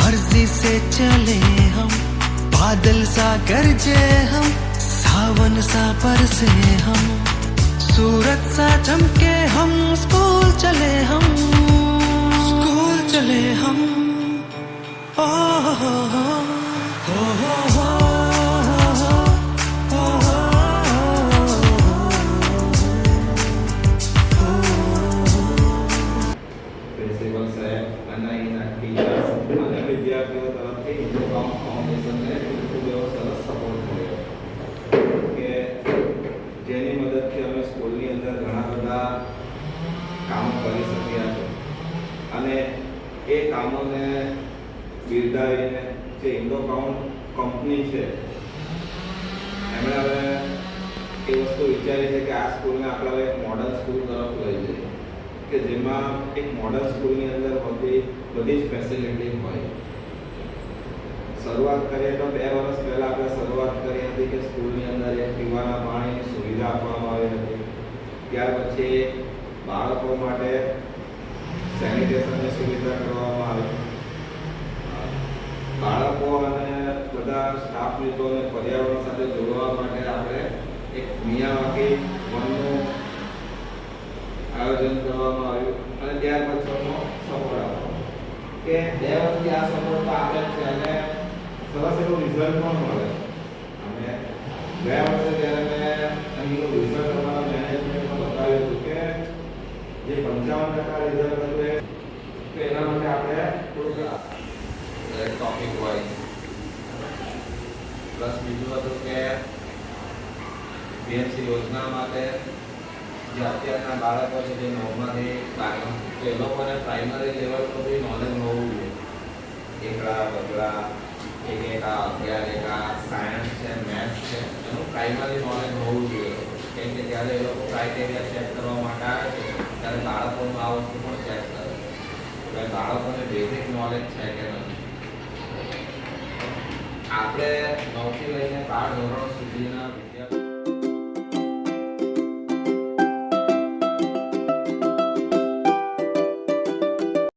मर्ज़ी से चले हम बादल सा गरजे हम सावन सा परसे हम सूरत सा चमके हम स्कूल चले हम स्कूल चले हम ओ हो हो हो हो પ્રિન્સિપલ સાહેબ અને અહીંના ટીચર્સ અને વિદ્યાર્થીઓ તરફથી ઇન્દોકામ ફાઉન્ડેશનને ખૂબ એવો સરસ સપોર્ટ મળ્યો કે જેની મદદથી અમે સ્કૂલની અંદર ઘણા બધા કામો કરી શક્યા છે અને એ કામોને બિરદાવીને જે ઇન્ડોકાઉન્ટ કંપની છે એમણે હવે એ વસ્તુ વિચારી છે કે આ સ્કૂલને આપણે એક મોડલ સ્કૂલ તરફ લઈ જઈએ કે જેમાં એક મોડલ સ્કૂલની અંદર બધી બધી જ ફેસિલિટી હોય. શરૂઆત કરીએ તો બે વર્ષ પહેલા આપણે શરૂઆત કરી હતી કે સ્કૂલની અંદર એક પીવાના પાણીની સુવિધા આપવામાં આવી હતી. ત્યાર પછી બાળકો માટે સેનિટેશનની સુવિધા કરવામાં આવી. બાળકો અને બધા સ્ટાફ મિત્રોને પર્યાવરણ સાથે જોડવા માટે આપણે એક મિયાવાકી વનનું આયોજન કરવામાં આવ્યું અને ત્યાર પછીનો સપોર્ટ આપ્યો કે બે વર્ષથી આ સપોર્ટ તો આપે જ છે, અને સરસ એવું રિઝલ્ટ પણ મળે. અને ગયા વર્ષે જ્યારે મેં અહીંનું રિઝલ્ટ અમારા મેનેજમેન્ટમાં બતાવ્યું હતું કે જે પંચાવન ટકા રિઝલ્ટ હતું એ તો એના માટે આપણે થોડુંક ટોપિક વાઇઝ પ્લસ બીજું હતું કે બીએમસી યોજના માટે જે અત્યારના બાળકો છે જે નવમાંથી બારમાં, તો એ લોકોને પ્રાઇમરી લેવલ પર બી નોલેજ હોવું જોઈએ. એકડા બગડા, એક એક અગિયાર, એક સાયન્સ છે મેથ્સ છે, એનું પ્રાઇમરી નોલેજ હોવું જોઈએ. કેમ કે જ્યારે એ લોકો ક્રાઇટેરિયા ચેક કરવા માટે આવે છે, ત્યારે બાળકોનું આ વસ્તુ પણ ચેક કરે. એટલે બાળકોને બેઝિક નોલેજ છે કે નથી. આપણે નવથી લઈને બાર ધોરણ સુધી